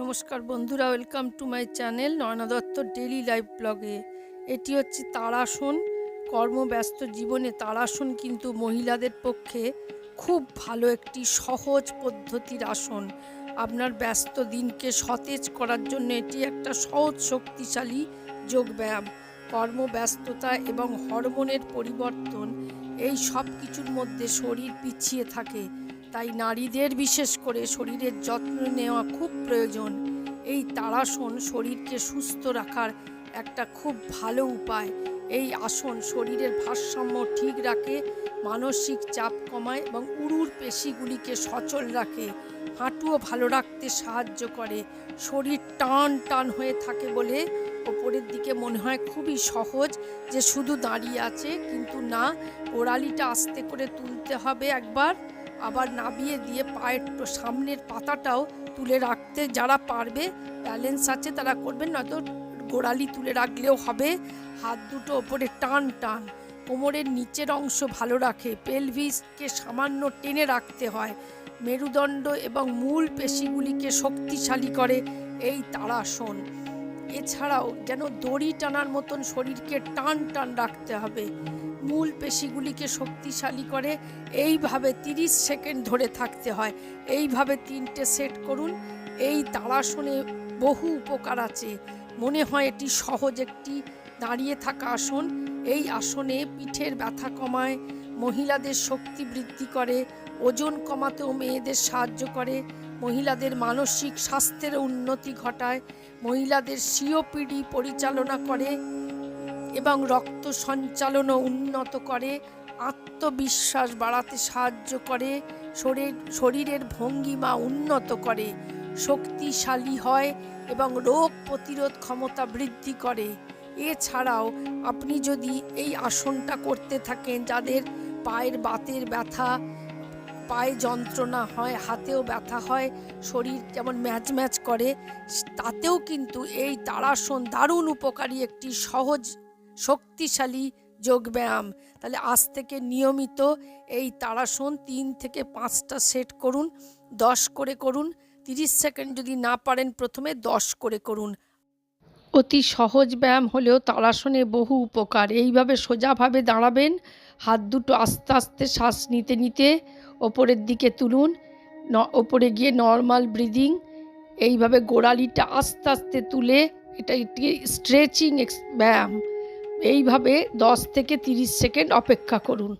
নমস্কার বন্ধুরা welcome to my channel Nayana Dutta daily life ব্লগে এটি হচ্ছে তারাসন কর্মব্যস্ত জীবনে তারাসন কিন্তু মহিলাদের পক্ষে খুব ভালো একটি সহজ পদ্ধতির আসন। আপনার ব্যস্ত দিনকে সতেজ করার জন্য এটি একটা সহজ শক্তিশালী যোগব্যায়াম। কর্মব্যস্ততা এবং হরমোনের পরিবর্তন এই সব কিছুর মধ্যে শরীর পিছিয়ে থাকে। তাই নারীদের বিশেষ করে শরীরের যত্ন নেওয়া খুব প্রয়োজন। এই তারাসন শরীরকে সুস্থ রাখার একটা খুব ভালো উপায়। এই আসন শরীরের ভারসাম্য ঠিক রাখে, মানসিক চাপ কমায় এবং উরুর পেশিগুলিকে সচল রাখে। হাঁটুও ভালো রাখতে সাহায্য করে। শরীর টান টান হয়ে থাকে বলে ওপরের দিকে মনে হয় খুবই সহজ যে শুধু দাঁড়িয়ে আছে, কিন্তু না ওড়ালিটা আস্তে করে তুলতে হবে একবার। আবার নাবিয়ে দিয়ে পায়ের সামনের পাতাটাও তুলে রাখতে যারা পারবে ব্যালেন্স আছে তারা করবেন, নয়তো গোড়ালি তুলে রাখলেও হবে। হাত দুটো ওপরে টান টান। কোমরের নিচের অংশ ভালো রাখে। পেলভিসকে সামান্য টেনে রাখতে হয়। মেরুদণ্ড এবং মূল পেশিগুলিকে শক্তিশালী করে। এই তারাসন। এছাড়াও যেন দড়ি টানার মতন শরীরকে টান টান রাখতে হবে। মূল পেশিগুলিকে শক্তিশালী করে এইভাবে 30 সেকেন্ড ধরে থাকতে হয়। এইভাবে তিনটে সেট করুন। এই তাড়াসনে বহু উপকার আছে। মনে হয় এটি সহজ একটি। দাঁড়িয়ে থাকা আসন। এই আসনে পিঠের ব্যথা কমায়, মহিলাদের শক্তি বৃদ্ধি করে, ওজন কমাতেও মেয়েদের সাহায্য করে। মহিলাদের মানসিক স্বাস্থ্যের উন্নতি ঘটায়, মহিলাদের সিওপিডি পরিচালনা করে এবং রক্ত সঞ্চালনও উন্নত করে, আত্মবিশ্বাস বাড়াতে সাহায্য করে, শরীর, শরীরের ভঙ্গিমা উন্নত করে, শক্তিশালী হয় এবং রোগ প্রতিরোধ ক্ষমতা বৃদ্ধি করে। এছাড়াও আপনি যদি এই আসনটা করতে থাকেন, যাদের পায়ের বাতের ব্যথা পায়ে যন্ত্রণা হয়, হাতেও ব্যথা হয়, শরীর যেমন ম্যাচ ম্যাচ করে, তাতেও কিন্তু এই তারাসন দারুণ উপকারী একটি সহজ, শক্তিশালী যোগব্যায়াম। তাহলে আজ থেকে নিয়মিত এই তারাসন তিন থেকে পাঁচটা সেট করুন, দশ করে করুন, তিরিশ সেকেন্ড যদি না পারেন প্রথমে দশ করে করুন। অতি সহজ ব্যায়াম হলেও তারাসনে বহু উপকার। এইভাবে সোজাভাবে দাঁড়াবেন, হাত দুটো আস্তে আস্তে শ্বাস নিতে নিতে ওপরের দিকে তুলুন ওপরে গিয়ে নর্মাল ব্রিদিং এইভাবে গোড়ালিটা আস্তে আস্তে তুলে, এটা একটি স্ট্রেচিং ব্যায়াম, এইভাবে দশ থেকে তিরিশ সেকেন্ড অপেক্ষা করুন।